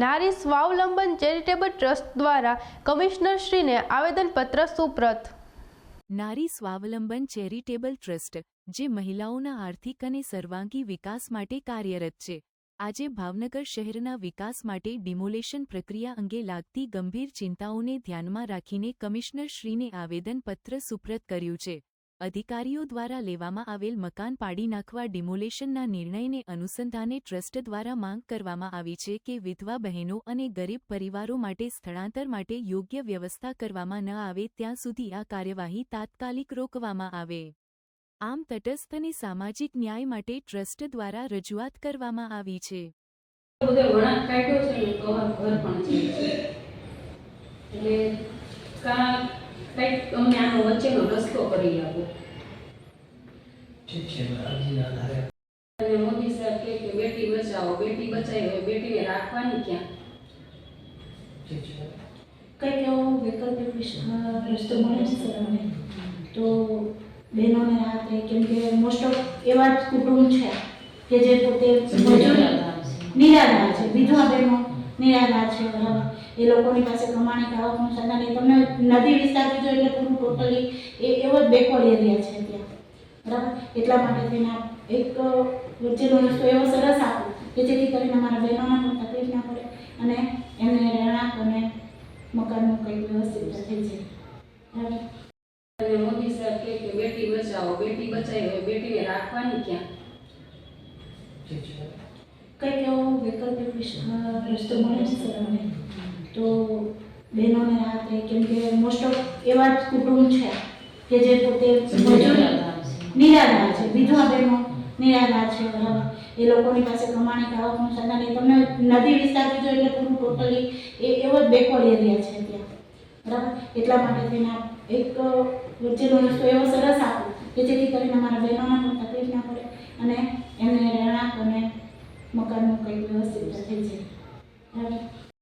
નારી સ્વાવલંબન charitable trust દ્વારા કમિશનરશ્રીને આવેદનપત્ર સુપ્રત. નારી સ્વાવલંબન ચેરિટેબલ ટ્રસ્ટ, જે મહિલાઓના આર્થિક અને સર્વાંગી વિકાસ માટે કાર્યરત છે, આજે ભાવનગર શહેરના વિકાસ માટે ડિમોલેશન પ્રક્રિયા અંગે લાગતી ગંભીર ચિંતાઓને ધ્યાનમાં રાખીને કમિશનરશ્રીને આવેદનપત્ર સુપ્રત કર્યું છે. અધિકારીઓ દ્વારા લેવામાં આવેલ મકાન પાડી નાખવા ડિમોલેશનના નિર્ણયને અનુસંધાને ટ્રસ્ટ દ્વારા માંગ કરવામાં આવી છે કે વિધવા બહેનો અને ગરીબ પરિવારો માટે સ્થળાંતર માટે યોગ્ય વ્યવસ્થા કરવામાં ન આવે ત્યાં સુધી આ કાર્યવાહી તાત્કાલિક રોકવામાં આવે. આમ તટસ્થ અને સામાજિક ન્યાય માટે ટ્રસ્ટ દ્વારા રજૂઆત કરવામાં આવી છે બધો વળાંક કાઢ્યો છે ને તો અમારું ઘર પણ છે એટલે કા કંઈક અમને આનો વચ્ચેનો રસ્તો કરી આપો. અને મોદી સાહેબ કહે કે બેટી બચાવો બેટી બચાવી હોય બેટીને રાખવાની ક્યાં? કંઈક એવો વૈકલ્પિક રસ્તો મળે છે સર અમને તો બહેનોને રાહત રહે કેમ કે મોસ્ટ ઓફ એવા જ કુટુંબ છે કે જે પોતે મજૂર નિરાધાર છે. વિધવા બહેનો નિરાધાર છે બરાબર? એ લોકોની પાસે પ્રમાણિક આવકનું સાધન એ તમને નદી વિસ્તાર કીધો એટલે પૂરું ટોટલી એ એવો જ બેકવર્ડ એરિયા છે ત્યાં. બરાબર? એટલા માટે થઈને એક વચ્ચેનો રસ્તો એવો સરસ આપો કે જેથી કરીને અમારા બહેનોને પણ તકલીફ ના પડે અને એમને રહેણાંક અને મકાનનું કંઈક વ્યવસ્થિત થઈ જાય. બરાબર? અને મોદી સર કહે કે બેટી બચાવો બેટી બચાવી હોય બેટીને રાખવાની ક્યાં? ઠીક છે. કંઈક એવો વૈકલ્પિક રસ્તો મળે છે સર અમને તો બહેનોને રાહત રહે કેમ કે મોસ્ટ ઓફ એવા જ કુટુંબ છે કે જે પોતે નિરાધાર છે. વિધવા બહેનો નિરાધાર છે બરાબર? એ લોકોની પાસે કમાણી આવકનું સાધન એ તમને નદી વિસ્તાર કીધો એટલે પૂરું ટોટલી એ એવો જ બેકવર્ડ એરિયા છે ત્યાં. બરાબર? એટલા માટે થઈને એક વચ્ચેનો રસ્તો એવો સરસ આપો કે જેથી કરીને અમારા બહેનોને પણ magkano kayo sa Italy. Dahil